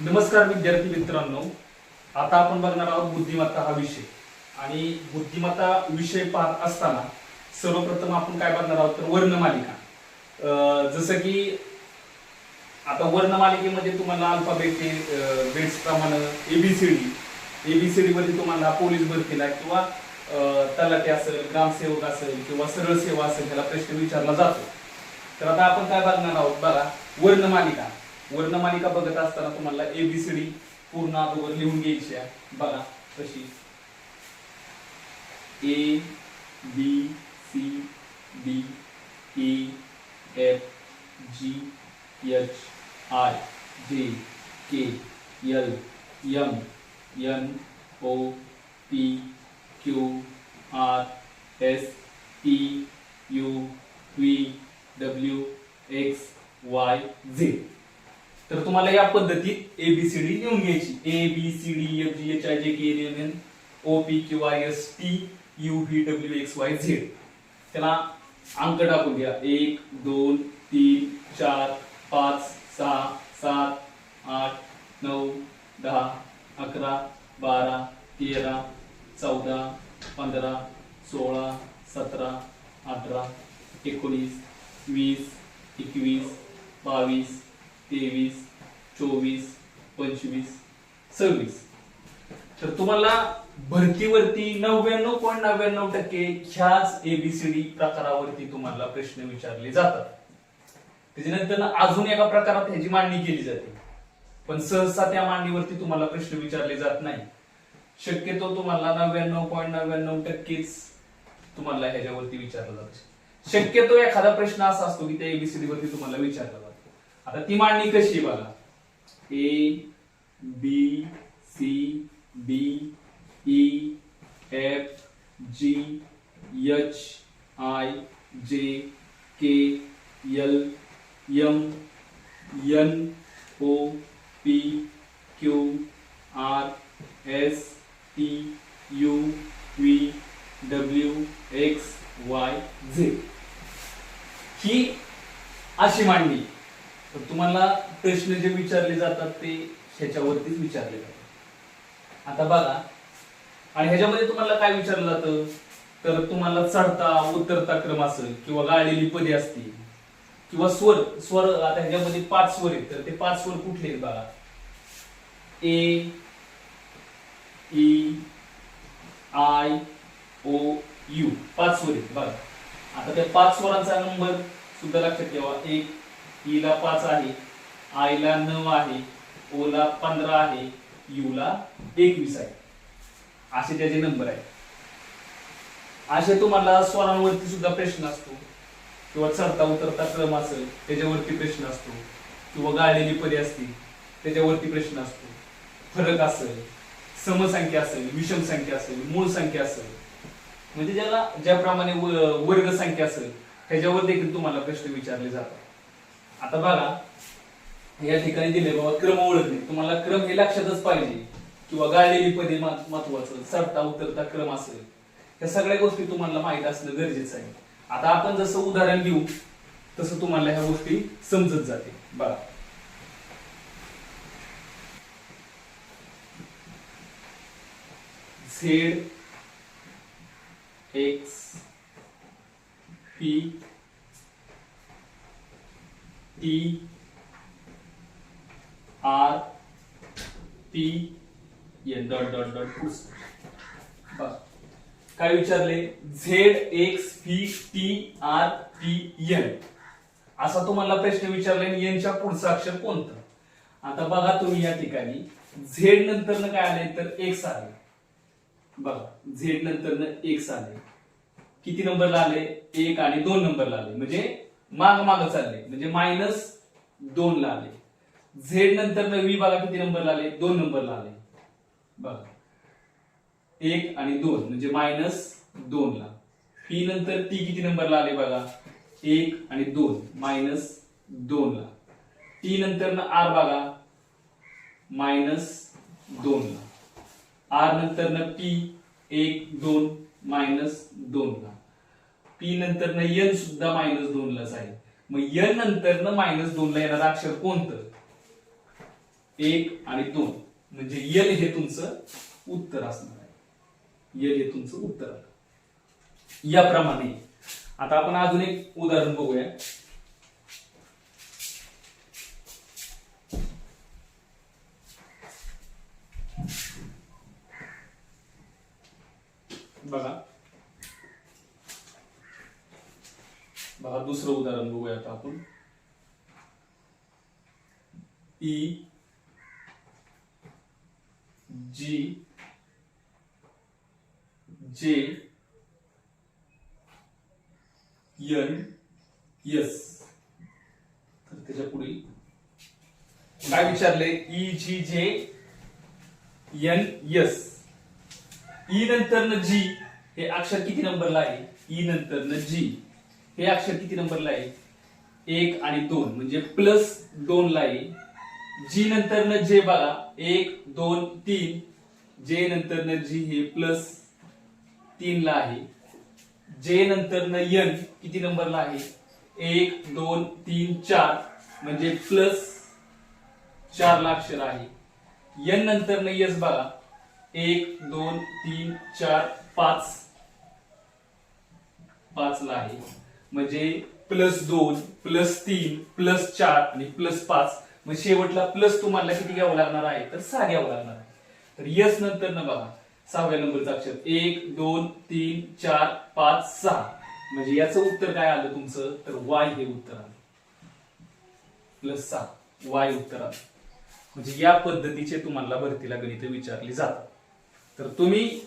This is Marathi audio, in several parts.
नमस्कार विद्यार्थी मित्रांनो. आता आपण बघणार आहोत बुद्धिमत्ता हा विषय. आणि बुद्धिमत्ता विषय पाहत असताना सर्वप्रथम आपण काय बघणार आहोत तर वर्णमालिका. जसं की आता वर्णमालिकेमध्ये तुम्हाला अल्फाबेट बेट्स प्रमाणे A B C D A B C D मध्ये तुम्हाला पोलीस भरतीला किंवा तलाटे तलाठी असेल ग्रामसेवक असेल किंवा सरळ सेवा असेल ह्याला प्रश्न विचारला जातो. तर आता आपण काय बघणार आहोत बघा वर्णमालिका. वर्णमालिका बघत असताना तुम्हाला एबीसीडी पूर्ण अगोदर लिहून घ्यायची आहे. बघा कशी. A B C D E F G H I J K L M N O P Q R S T U V W X Y Z तर तुम्हाला या पद्धतीत एबीसीडी लिहून घ्यायची. A B C D F G H I J K L N O P Q I S T U V W X Y Z त्याला अंक टाकून द्या एक दोन तीन चार पाच सहा सात आठ नऊ दहा अकरा बारा तेरा चौदा पंधरा सोळा सतरा अठरा एकोणीस वीस एकवीस बावीस तेवीस चोवीस पंचवीस सव्वीस. तर तुम्हाला भरतीवरती नव्याण्णव पॉईंट नव्याण्णव टक्के ह्याच एबीसीडी प्रकारावरती तुम्हाला प्रश्न विचारले जातात. त्याच्यानंतर अजून एका प्रकारात ह्याची मांडणी केली जाते. पण सहसा त्या मांडणीवरती तुम्हाला प्रश्न विचारले जात नाही. शक्यतो तुम्हाला नव्याण्णव पॉईंट नव्याण्णव टक्केच तुम्हाला ह्याच्यावरती विचारलं जातो. शक्यतो एखादा प्रश्न असा असतो की त्या एबीसीडी वरती तुम्हाला विचारला जातो. आता ती मांडणी कशी आहे बघा. A B C D E F G H I J K L M N O P Q R S T U V W X Y Z ही अशी मांडणी. तर तुम्हाला प्रश्न जे विचारले जातात ते ह्याच्यावरतीच विचारले जातात. आता बघा आणि ह्याच्यामध्ये तुम्हाला काय विचारलं जातं? तर तुम्हाला चढता उतरता क्रम असेल किंवा गाळलेली पदे असतील किंवा स्वर स्वर आता ह्याच्यामध्ये पाच स्वर आहेत तर ते पाच स्वर कुठले आहेत बघा? A E I O U. पाच स्वर आहेत बघा. आता त्या पाच स्वरांचा नंबर सुद्धा लक्षात ठेवा. एक ईला पाच आहे आयला नऊ आहे ओला पंधरा आहे यूला एकवीस आहे. असे त्याचे नंबर आहेत. असे तुम्हाला स्वरांवरती सुद्धा प्रश्न असतो. किंवा चढता उतरता क्रम असेल त्याच्यावरती प्रश्न असतो. किंवा गाळलेली पदे असतील त्याच्यावरती प्रश्न असतो. फरक असेल समसंख्या असेल विषम संख्या असेल मूळ संख्या असेल. म्हणजे ज्याला ज्याप्रमाणे व- वर्ग संख्या असेल त्याच्यावर देखील तुम्हाला प्रश्न विचारले जातात. आता बघा या ठिकाणी दिले बाबा क्रम ओळखणे तुम्हाला क्रम हे लक्षातच पाहिजे. किंवा गाळलेली पदे महत्वाचं. चढता उतरता क्रम असेल. या सगळ्या गोष्टी तुम्हाला माहीत असणं गरजेचं आहे. आता आपण जसं उदाहरण घेऊ तसं तुम्हाला ह्या गोष्टी समजत जाते बघा. Z X P T R P N dot dot dot बघ काय विचारले? Z X P T R P N. असा तुम्हाला प्रश्न विचारले एनच्या पुढचं अक्षर कोणतं? आता बघा तुम्ही या ठिकाणी. झेड नंतर काय आले तर एक्स आले बघा झेड नंतर एक्स आले किती नंबरला आले एक आणि दोन नंबरला आले म्हणजे माग माग चालले. म्हणजे मायनस दोन ला आले. झेड नंतर व्ही बघा किती नंबरला आले? दोन नंबरला आले. बघा. एक आणि दोन म्हणजे मायनस दोन ला. पी नंतर टी किती नंबरला आले बघा? एक आणि दोन मायनस दोन ला. टी नंतर आर बघा? मायनस दोन ला. आर नंतर पी एक दोन मायनस दोन ला. पी नंतर न एन सुद्धा मायनस दोन लाच आहे. मग एन नंतर न मायनस दोन ला येणारं अक्षर कोणतं? एक आणि दोन. म्हणजे एल हे तुमचं उत्तर असणार आहे. एल हे तुमचं उत्तर याप्रमाणे. आता आपण अजून एक उदाहरण बघूया. बघा. बघा दुसरं उदाहरण बघूया आता आपण. ई जी जे एन एस तर त्याच्या पुढे. काय विचारले? ई जी जे एन एस ई नंतर न जी हे अक्षर किती नंबरला आहे? ई नंतर न जी हे अक्षर किती नंबरला आहे? एक आणि दोन म्हणजे प्लस दोन ला आहे. जी नंतर न जे बघा. एक दोन तीन. जे नंतर न जी हे प्लस तीन ला आहे. जे नंतर न यन किती नंबरला आहे? एक दोन तीन चार. म्हणजे प्लस चार ला अक्षर आहे. यन नंतर न यस बघा. एक दोन तीन चार पाच. पाच ला आहे. म्हणजे प्लस दोन प्लस तीन प्लस चार आणि प्लस पाच. मग शेवटला प्लस तुम्हाला किती घ्यावं लागणार आहे? तर सहा घ्यावं लागणार आहे. तर यस नंतर न बघा. सहाव्या नंबरचं अक्षर. एक दोन तीन चार पाच सहा. म्हणजे याचं उत्तर काय आलं तुमचं? तर वाय हे उत्तर आलं. प्लस सहा. वाय उत्तर आलं. म्हणजे या पद्धतीचे तुम्हाला भरतीला गणित विचारली जातात. तर तुम्ही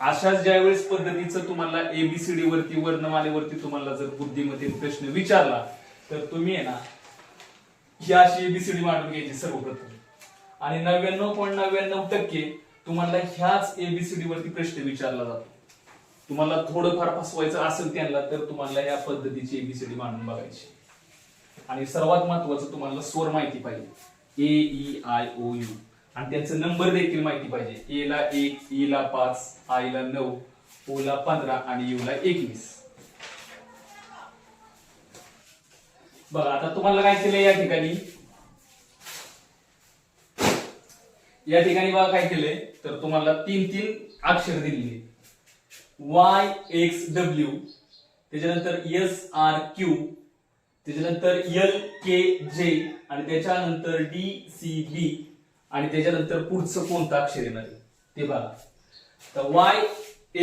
अशाच ज्यावेळेस पद्धतीचं तुम्हाला एबीसीडी वरती वर्णमालेवरती तुम्हाला जर बुद्धिमत्ते प्रश्न विचारला तर तुम्ही आहे ना ही अशी एबीसीडी मांडून घ्यायची सर्वप्रथम. आणि नव्याण्णव पॉईंट नव्याण्णव टक्के तुम्हाला ह्याच एबीसीडी वरती प्रश्न विचारला जातो. तुम्हाला थोडंफार फसवायचं असेल त्यांना तर तुम्हाला या पद्धतीची एबीसीडी मांडून बघायची. आणि सर्वात महत्वाचं तुम्हाला स्वर माहिती पाहिजे. A E I O U आणि त्याचं नंबर देखील माहिती पाहिजे. ए ला एक ई ला पाच आय ला नऊ ओ ला पंधरा आणि यू ला एकवीस. बघा आता तुम्हाला काय केलंय या ठिकाणी? या ठिकाणी बघा काय केलंय? तर तुम्हाला तीन तीन अक्षर दिलेली वाय एक्स डब्ल्यू त्याच्यानंतर एस आर क्यू त्याच्यानंतर एल के जे आणि त्याच्यानंतर डी सी बी आणि त्याच्यानंतर पुढचं कोणतं अक्षर येणार ते बघा. तर वाय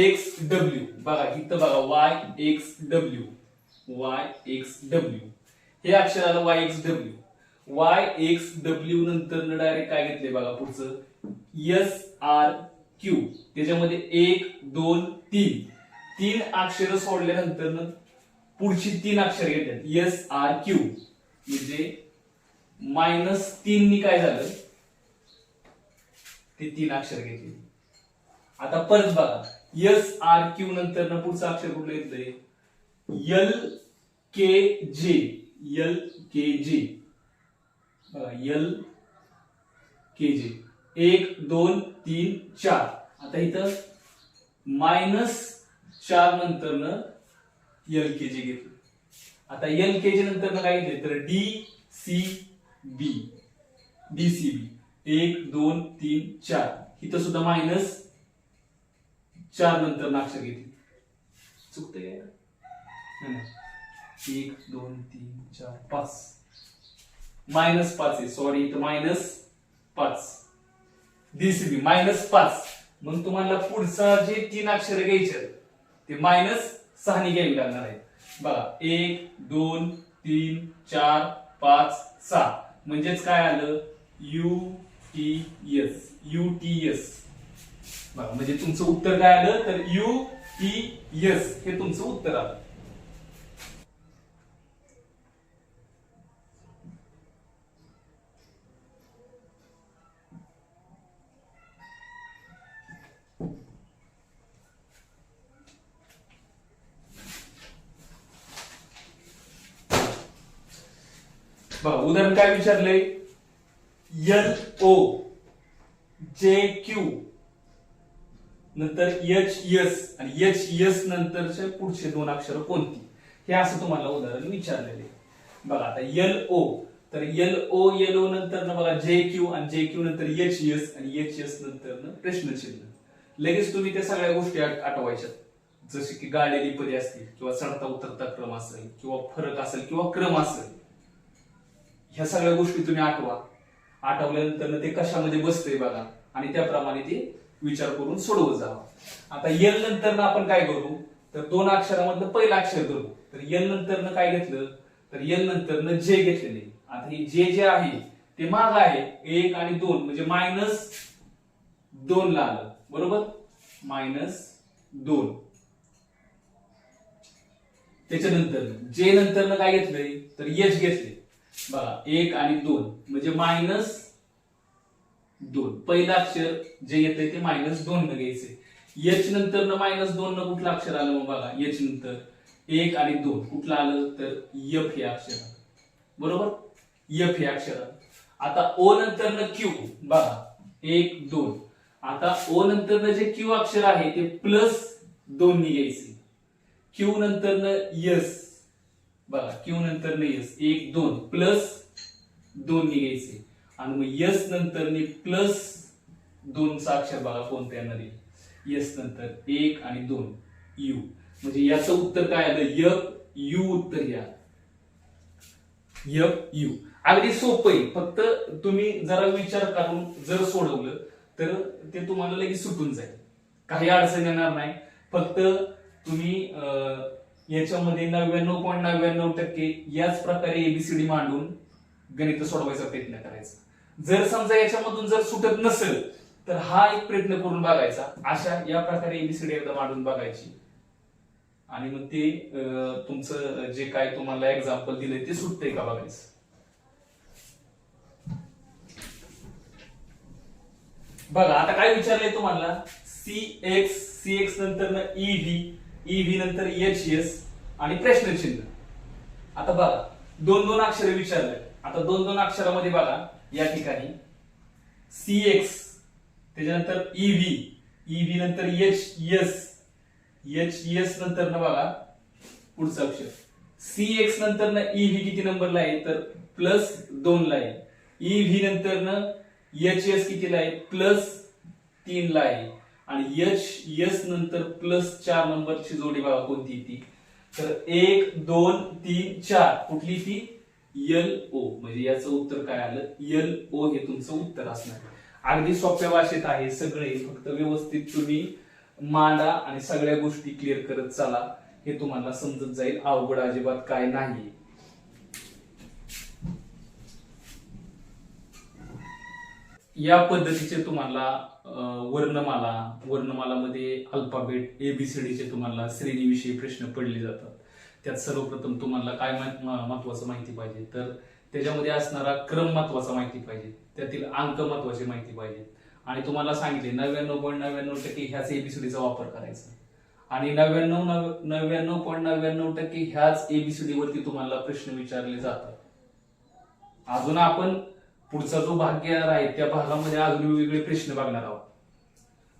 एक्स डब्ल्यू बघा इथं बघा Y X W Y X W हे अक्षर आलं Y X W Y X W नंतर डायरेक्ट काय घेतले बघा पुढचं? एस आर क्यू त्याच्यामध्ये एक दोन तीन. तीन अक्षर सोडल्यानंतर पुढची तीन अक्षर घेतात एस आर क्यू म्हणजे मायनस तीननी काय झालं? ते तीन अक्षर घेतले. आता परत बघा. एस आर क्यू नंतर ना पुढचं अक्षर कुठलं येतंय? L K J L K जे बघा एल के जे एक दोन तीन चार. आता इथं मायनस चार नंतर न एल के जी घेतलं. आता एल के जी नंतर काय घेतलं तर D C B D C B एक दोन तीन चार. इथं सुद्धा मायनस चार नंतर अक्षर घेतली. चुकते एक दोन तीन चार पाच. मायनस पाच आहे. सॉरी इथं मायनस पाच. डीसीबी मायनस पाच. मग तुम्हाला पुढचा जे तीन अक्षर घ्यायचे ते मायनस सहाने घ्यावी लागणार आहेत. बघा एक दोन तीन चार पाच सहा. म्हणजेच काय आलं? U T S U T S बघा म्हणजे तुमचं उत्तर काय आलं? तर यू टी एस हे तुमचं उत्तर आलं. बघा उदाहरण काय विचारलंय? एल ओ जे क्यू नंतर एच एस आणि एच एस नंतरचे पुढचे दोन अक्षर कोणती? हे असं तुम्हाला उदाहरण विचारलेले. बघा आता एल ओ तर एल ओ एल ओ नंतर बघा जे क्यू आणि जे क्यू नंतर एच एस आणि एच एस नंतर प्रश्नचिन्ह. लगेच तुम्ही त्या सगळ्या गोष्टी आठवायच्यात. आठवायच्या जसे की गाळलेली पदे असतील किंवा चढता उतरता क्रम असेल किंवा फरक असेल किंवा क्रम असेल. ह्या सगळ्या गोष्टी तुम्ही आठवा. आठवल्यानंतर ते कशामध्ये बसतंय बघा. आणि त्याप्रमाणे ते विचार करून सोडवत जावा. आता एल नंतर आपण काय करू? तर दोन अक्षरामधलं पहिलं अक्षर करू तर एल नंतर काय घेतलं? तर एल नंतर जे घेतलेले आता हे जे जे आहे ते माग आहे. एक आणि दोन म्हणजे मायनस दोन ला आलं. बरोबर? मायनस दोन. त्याच्यानंतर जे नंतर काय घेतलंय? तर यश घेतले बघा एक आणि दोन म्हणजे मायनस दोन. पहिलं अक्षर जे येतंय ते मायनस दोन न घ्यायचे एच नंतर न मायनस दोन न कुठलं अक्षर आलं मग बघा एच नंतर. एक आणि दोन कुठलं आलं तर यफ हे अक्षर आलं. बरोबर? यफ हे अक्षर आलं. आता ओ नंतर न क्यू बघा. एक दोन. आता ओ नंतर जे क्यू अक्षर आहे ते प्लस दोन घ्यायचे क्यू नंतर न यस बघा क्यू नंतर न एक दोन प्लस दोन घ्यायचे. आणि मग यस नंतर प्लस दोनचा अक्षर बघा कोणत्या येणार. आहे यस नंतर एक आणि दोन यू म्हणजे याचं उत्तर काय आलं? यफ यू उत्तर या य यू अगदी सोपं आहे. फक्त तुम्ही जरा विचार करून जर सोडवलं तर ते तुम्हाला लगेच सुटून जाईल. काही अडचण येणार नाही. फक्त तुम्ही अं, याच्यामध्ये नव्याण्णव पॉईंट नव्याण्णव टक्के याच प्रकारे एबीसीडी मांडून गणित सोडवायचा प्रयत्न करायचा. जर समजा याच्यामधून जर सुटत नसेल तर हा एक प्रयत्न करून बघायचा. अशा या प्रकारे एबीसीडी एकदा मांडून बघायची. आणि मग ते तुमचं जे काय तुम्हाला एक्झाम्पल दिलंय ते सुटतंय का बघायचं? बघा आता काय विचारलंय तुम्हाला? सी एक्स सी एक्स नंतर ना E V E, E V नंतर e, एच एस आणि प्रश्नचिन्ह आता बघा दोन दोन अक्षर विचारले. आता दोन दोन अक्षरामध्ये बघा या ठिकाणी सी एक्स त्याच्यानंतर ई व्ही ई व्ही नंतर एच एस एच एस नंतर ना बघा पुढचं अक्षर. सी एक्स नंतर ना ई व्ही किती नंबरला आहे? तर प्लस दोन ला आहे. ई व्ही नंतर ना एच एस कितीला आहे? प्लस तीन ला आहे. आणि यश यस नंतर प्लस चार नंबरची जोडी बघा कोणती ती. तर एक दोन तीन चार. कुठली ती? यल ओ म्हणजे याचं उत्तर काय आलं? यल ओ हे तुमचं उत्तर असणार. अगदी सोप्या भाषेत आहे सगळे. फक्त व्यवस्थित तुम्ही मांडा आणि सगळ्या गोष्टी क्लिअर करत चला. हे तुम्हाला समजत जाईल. अवघड अजिबात काय नाही या पद्धतीचे तुम्हाला वर्णमाला वर्णमालामध्ये अल्फाबेट एबीसीडीचे तुम्हाला श्रेणीविषयी प्रश्न पडले जातात. त्यात सर्वप्रथम तुम्हाला काय महत्वाचं माहिती पाहिजे? तर त्याच्यामध्ये असणारा क्रम महत्त्वाचा माहिती पाहिजे. त्यातील अंक महत्वाची माहिती पाहिजे. आणि तुम्हाला सांगितले नव्याण्णव पॉईंट नव्याण्णव टक्के ह्याच एबीसीडीचा वापर करायचा. आणि नव्याण्णव नव- नव्याण्णव पॉईंट नव्याण्णव टक्के ह्याच एबीसीडी वरती तुम्हाला प्रश्न विचारले जातात. अजून आपण पुढचा जो भाग घेणार आहे त्या भागामध्ये अजून वेगवेगळे प्रश्न बघणार आहोत.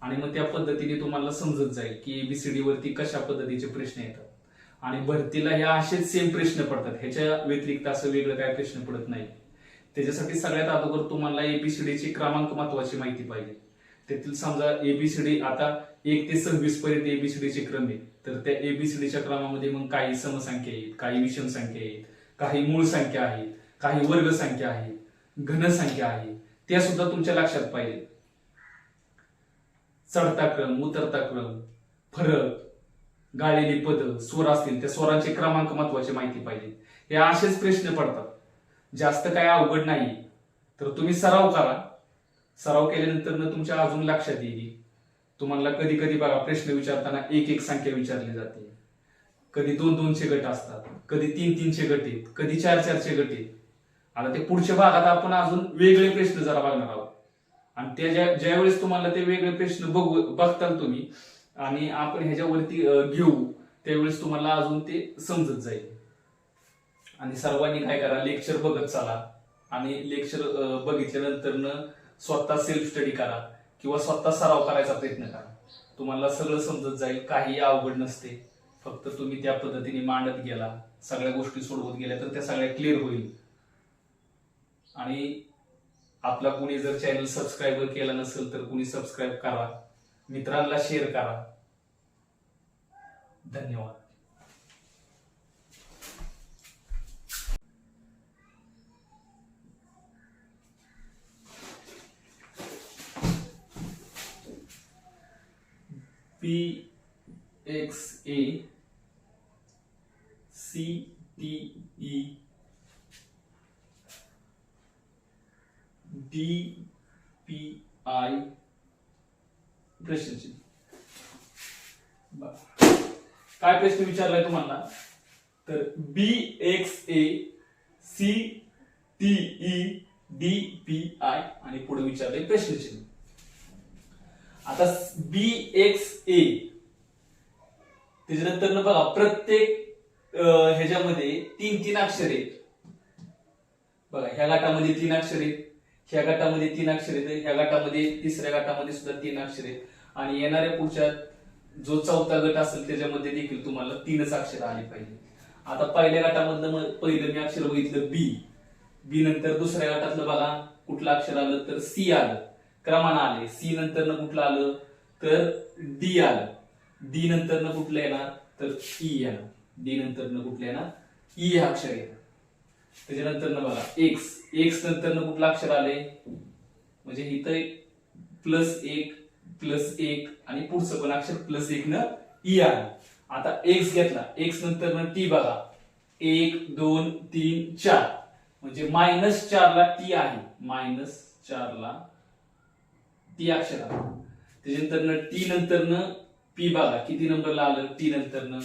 आणि मग त्या पद्धतीने तुम्हाला समजत जाईल की एबीसीडी वरती कशा पद्धतीचे प्रश्न येतात. आणि भरतीला हे असेच सेम प्रश्न पडतात. ह्याच्या व्यतिरिक्त असं वेगळं काय प्रश्न पडत नाही. त्याच्यासाठी सगळ्यात अगोदर तुम्हाला एबीसीडीची क्रमांक महत्वाची माहिती पाहिजे. त्यातील समजा एबीसीडी आता एक ते सव्वीस पर्यंत एबीसीडीचे क्रम आहेत. तर त्या एबीसीडीच्या क्रमामध्ये मग काही समसंख्या आहेत काही विषम संख्या आहेत काही मूळ संख्या आहेत काही वर्ग संख्या आहेत. घनसंख्या आहे. त्या सुद्धा तुमच्या लक्षात पाहिजे. चढता क्रम उतरता क्रम फरक गाळलेली पद स्वर असतील त्या स्वरांचे क्रमांक महत्वाची माहिती पाहिजे. हे असेच प्रश्न पडतात. जास्त काय अवघड नाही. तर तुम्ही सराव करा. सराव केल्यानंतर न तुमच्या अजून लक्षात येईल. तुम्हाला कधी कधी बघा प्रश्न विचारताना एक एक संख्या विचारली जाते. कधी दोन दोनशे गट असतात कधी तीन तीनशे गट आहेत कधी चार चारशे गट आहेत. आता ते पुढच्या भागात आपण अजून वेगळे प्रश्न जरा बघणार आहोत. आणि त्या ज्या ज्यावेळेस तुम्हाला ते वेगळे प्रश्न बघू बघताल तुम्ही आणि आपण ह्याच्यावरती घेऊ त्यावेळेस तुम्हाला अजून ते समजत जाईल. आणि सर्वांनी काय करा लेक्चर बघत चाला. आणि लेक्चर बघितल्यानंतर न स्वतः सेल्फ स्टडी करा किंवा स्वतः सराव करायचा प्रयत्न करा. तुम्हाला सगळं समजत जाईल काही अवघड नसते. फक्त तुम्ही त्या पद्धतीने मांडत गेला सगळ्या गोष्टी सोडवत गेल्या तर त्या सगळ्या क्लिअर होईल. आणि आपला कुणी जर चॅनल सबस्क्राईब केला नसेल तर कुणी सबस्क्राईब करा. मित्रांना शेअर करा. धन्यवाद. P X A C T E D P I प्रश्नचिन्ह बरं. काय प्रश्न विचारलाय तुम्हाला. तर B X A C T E D P I आणि पुढे विचारले प्रश्नचिन्ह. आता बी एक्स ए त्याच्यानंतर बघा प्रत्येक ह्याच्यामध्ये तीन तीन अक्षरे आहेत. बघा ह्या गटामध्ये तीन अक्षरे ह्या गटामध्ये तीन अक्षरे आहेत ह्या गटामध्ये तिसऱ्या गटामध्ये सुद्धा तीन अक्षरे आहेत. आणि येणाऱ्या पुढच्या जो चौथा गट असेल त्याच्यामध्ये देखील तुम्हाला तीनच अक्षर आली पाहिजे. आता पहिल्या गटामधलं मग पहिलं मी अक्षर बघितलं बी बी नंतर दुसऱ्या गटातलं बघा कुठलं अक्षर आलं तर सी आलं. क्रमानं आले. सी नंतर कुठलं आलं तर डी आलं. डी नंतर कुठलं येणार तर ई येणार. डी नंतर कुठलं येणार? ई हे अक्षर येणार. त्याच्यानंतर बघा एक्स एक्स नंतर कुठलं अक्षर आले? म्हणजे इथं प्लस एक प्लस एक आणि पुढचं पण अक्षर प्लस एक न e ई आलं आता एक्स घेतला. एक्स नंतर टी बघा. एक दोन तीन चार. म्हणजे मायनस चार ला टी आहे. मायनस चार ला टी अक्षर आलं त्याच्यानंतर टी नंतर पी बघा. किती नंबरला आलं? टी नंतर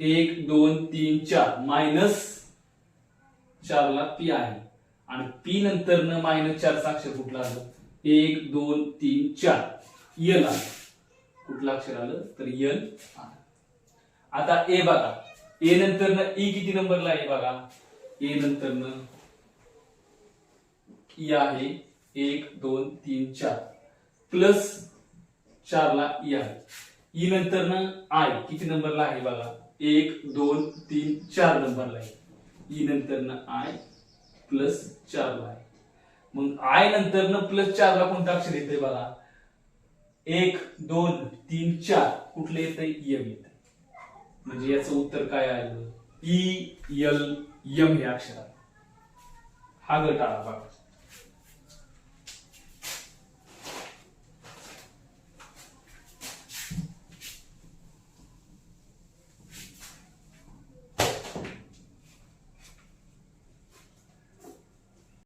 एक दोन तीन चार. मायनस चार ला पी आहे. आणि पी नंतर मायनस चारचं अक्षर कुठलं आलं? एक दोन तीन चार. यल आलं कुठलं अक्षर आलं? तर यल आलं आता ए बघा. ए नंतर ई e किती नंबरला आहे बघा? ए नंतर ई e आहे. एक दोन तीन चार. प्लस चारला ई आहे. ई नंतर आय किती नंबरला आहे बघा? एक दोन तीन चार नंबरला आहे. ई नंतर आय प्लस चारला आहे. मग आय नंतर प्लस चारला कोणतं अक्षर येते बघा? एक दोन तीन चार. कुठले येत यम येत. म्हणजे याचं उत्तर काय आलं ई यल यम हे अक्षरात. हा गट आला बघा.